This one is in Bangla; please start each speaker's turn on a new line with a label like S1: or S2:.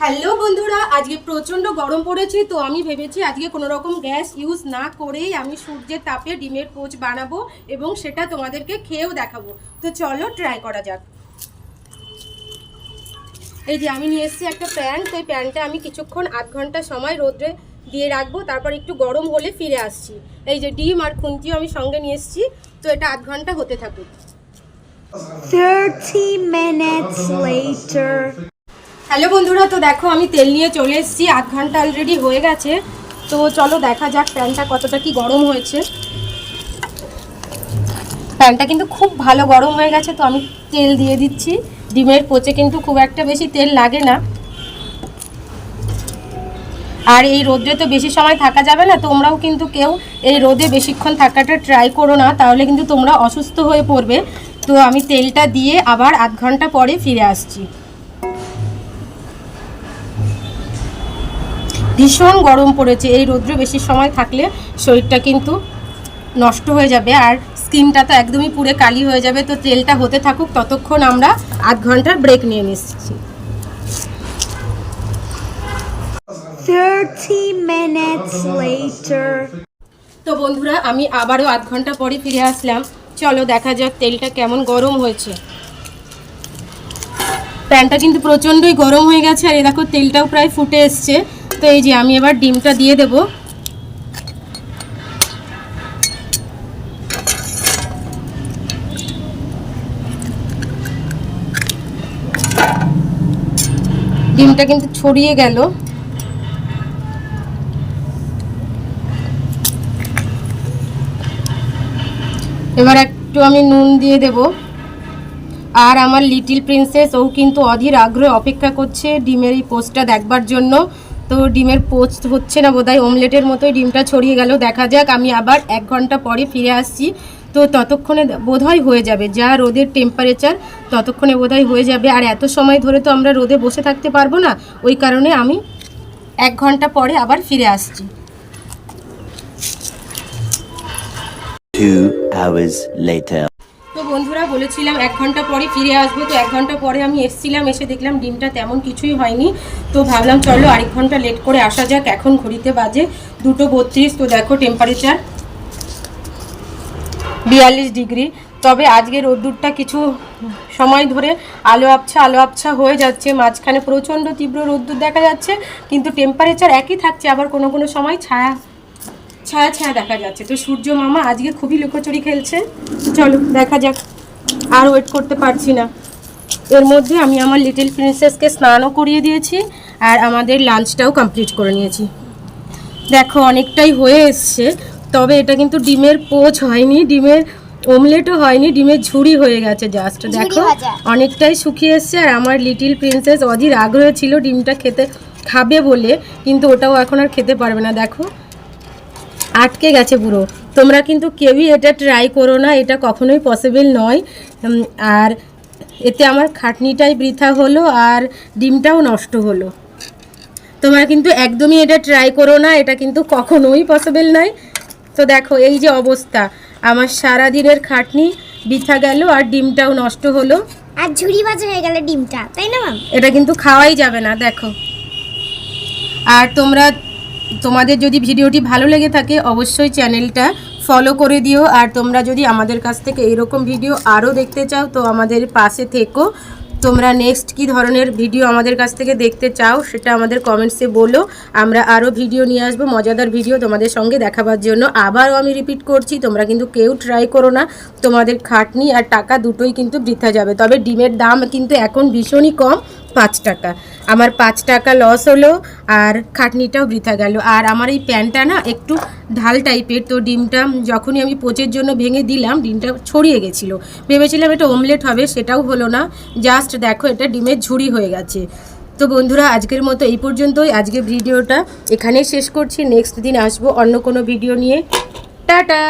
S1: হ্যালো বন্ধুরা, আজকে প্রচণ্ড গরম পড়েছে, তো আমি ভেবেছি আজকে কোনো রকম গ্যাস ইউজ না করেই আমি সূর্যের তাপে ডিমের পোচ বানাবো এবং সেটা তোমাদেরকে খেয়েও দেখাবো। তো চলো ট্রাই করা যাক। এই যে আমি নিয়ে এসেছি একটা প্যান এই প্যানটা আমি কিছুক্ষণ আধ ঘণ্টা সময় রোদ্রে দিয়ে রাখব, তারপর একটু গরম হলে ফিরে আসছি। এই যে ডিম আর খুন্তিও আমি সঙ্গে নিয়ে এসেছি, তো এটা আধ ঘণ্টা হতে থাকুক।
S2: 30 minutes later.
S1: হ্যালো বন্ধুরা, তো দেখো আমি তেল নিয়ে চলে এসেছি। আধ ঘণ্টা অলরেডি হয়ে গেছে। তো চলো দেখা যাক প্যানটা কতটা কি গরম হয়েছে। প্যানটা কিন্তু খুব ভালো গরম হয়ে গেছে, তো আমি তেল দিয়ে দিচ্ছি। ডিমের পচে কিন্তু খুব একটা বেশি তেল লাগে না। আর এই রোদে তো বেশি সময় থাকা যাবে না, তোমরাও কিন্তু কেউ এই রোদে বেশিক্ষণ থাকাটা ট্রাই করো না, তাহলে কিন্তু তোমরা অসুস্থ হয়ে পড়বে। তো আমি তেলটা দিয়ে আবার আধ ঘণ্টা পরে ফিরে আসছি। ভীষণ গরম পড়েছে। এই রৌদ্রে বেশি সময় থাকলে শরীরটা কিন্তু নষ্ট হয়ে যাবে আর স্কিনটা তো একদমই পুরো কালি হয়ে যাবে। তো তেলটা হতে থাকুক ততক্ষণ আমরা আধ ঘণ্টার ব্রেক নিয়ে নিচ্ছি।
S2: 30 minutes later.
S1: তো বন্ধুরা আমি আবারও আধ ঘণ্টা পরে ফিরে আসলাম। চলো দেখা যাক তেলটা কেমন গরম হয়েছে। প্যানটা কিন্তু প্রচণ্ডই গরম হয়ে গেছে আর এই দেখো তেলটাও প্রায় ফুটে এসছে। তো এই যে আমি এবার ডিমটা দিয়ে দেব। ডিমটা কিন্তু ছড়িয়ে গেল। এবার একটু আমি নুন দিয়ে দেব। আর আমার লিটিল প্রিন্সেস, ও কিন্তু অধীর আগ্রহে অপেক্ষা করছে ডিমের এই পোস্টটা দেখবার জন্য। তো ডিমের পোস্ট হচ্ছে না বোধহয় অমলেটের মতোই ডিমটা ছড়িয়ে গেল। দেখা যাক, আমি আবার এক ঘণ্টা পরে ফিরে আসছি। তো ততক্ষণে বোধহয় হয়ে যাবে, যা রোদের টেম্পারেচার ততক্ষণে বোধহয় হয়ে যাবে। আর এত সময় ধরে তো আমরা রোদে বসে থাকতে পারব না, ওই কারণে আমি এক ঘণ্টা পরে আবার ফিরে আসছি।
S3: Two hours later.
S1: বলেছিলাম, এক ঘণ্টা পরে ফিরে আসব। তো এক ঘণ্টা পরে আমি এসছিলাম, এসে দেখলাম ডিমটা তেমন কিছুই হয়নি। তো ভাবলাম, চলো আরেক ঘণ্টা লেট করে আসা যাক, এখন ঘড়িতে বাজে দুটো বত্রিশ। তো দেখো টেম্পারেচার বিয়াল্লিশ ডিগ্রি। তবে আজকে রোদ্দুরটা কিছু সময় ধরে আলো আবছা আলো আবছা হয়ে যাচ্ছে। মাঝখানে প্রচণ্ড তীব্র রোদ্দুর দেখা যাচ্ছে, কিন্তু টেম্পারেচার একই থাকছে, আবার কোনো কোনো সময় ছায়া ছায়া ছায়া দেখা যাচ্ছে। তো সূর্য মামা আজকে খুবই লুকোচুরি খেলছে। চলো, দেখা যাক। আর ওয়েট করতে পারছি না। এর মধ্যে আমি আমার লিটিল প্রিন্সেসকে স্নানও করিয়ে দিয়েছি আর আমাদের লাঞ্চটাও কমপ্লিট করে নিয়েছি। দেখো অনেকটাই হয়ে এসছে তবে এটা কিন্তু ডিমের পোচ হয়নি ডিমের ওমলেটও হয়নি ডিমের ঝুড়ি হয়ে গেছে জাস্ট দেখো অনেকটাই শুকিয়ে এসছে আর আমার লিটিল প্রিন্সেস অধীর আগ্রহ ছিল ডিমটা খেতে খাবে বলে কিন্তু ওটাও এখন আর খেতে পারবে না। দেখো আটকে গেছে পুরো। তোমরা কিন্তু কেউই এটা ট্রাই করো না এটা কখনোই পসিবল নয়। আর এতে আমার খাটনিটাই বৃথা হলো আর ডিমটাও নষ্ট হলো। তোমরা কিন্তু একদমই এটা ট্রাই করো না এটা কিন্তু কখনোই পসিবল নয়। তো দেখো এই যে অবস্থা। আমার সারা দিনের খাটনি বৃথা গেল আর ডিমটাও নষ্ট হলো।
S2: আর ঝুড়ি বাজে হয়ে গেল ডিমটা তাই না
S1: এটা কিন্তু খাওয়াই যাবে না দেখো। আর তোমরা তোমাদের যদি ভিডিওটি ভালো লেগে থাকে, অবশ্যই চ্যানেলটা ফলো করে দিও। আর তোমরা যদি আমাদের কাছ থেকে এরকম ভিডিও আরও দেখতে চাও, তো আমাদের পাশে থেকো। তোমরা নেক্সট কি ধরনের ভিডিও আমাদের কাছ থেকে দেখতে চাও, সেটা আমাদের কমেন্টসে বলো। আমরা আরও ভিডিও নিয়ে আসব, মজাদার ভিডিও তোমাদের সঙ্গে দেখাবার জন্য। আবারও আমি রিপিট করছি, তোমরা কিন্তু কেউ ট্রাই করো না। তোমাদের খাটনি আর টাকা দুটোই কিন্তু বৃথা যাবে। তবে ডিমের দাম কিন্তু এখন ভীষণই কম। পাঁচ টাকা। আমার পাঁচ টাকা লস হলো আর খাটনিটাও বৃথা গেল। আর আমার এই প্যানটা না একটু ঢাল টাইপের, তো ডিমটা যখনই আমি পোচের জন্য ভেঙে দিলাম, ডিমটা ছড়িয়ে গেছিল। ভেবেছিলাম এটা অমলেট হবে, সেটাও হলো না। জাস্ট দেখো এটা ডিমের ঝুড়ি হয়ে গেছে। তো বন্ধুরা, আজকের মতো এই পর্যন্তই। আজকে ভিডিওটা এখানেই শেষ করছি। নেক্সট দিন আসব অন্য কোনো ভিডিও নিয়ে। টাটা!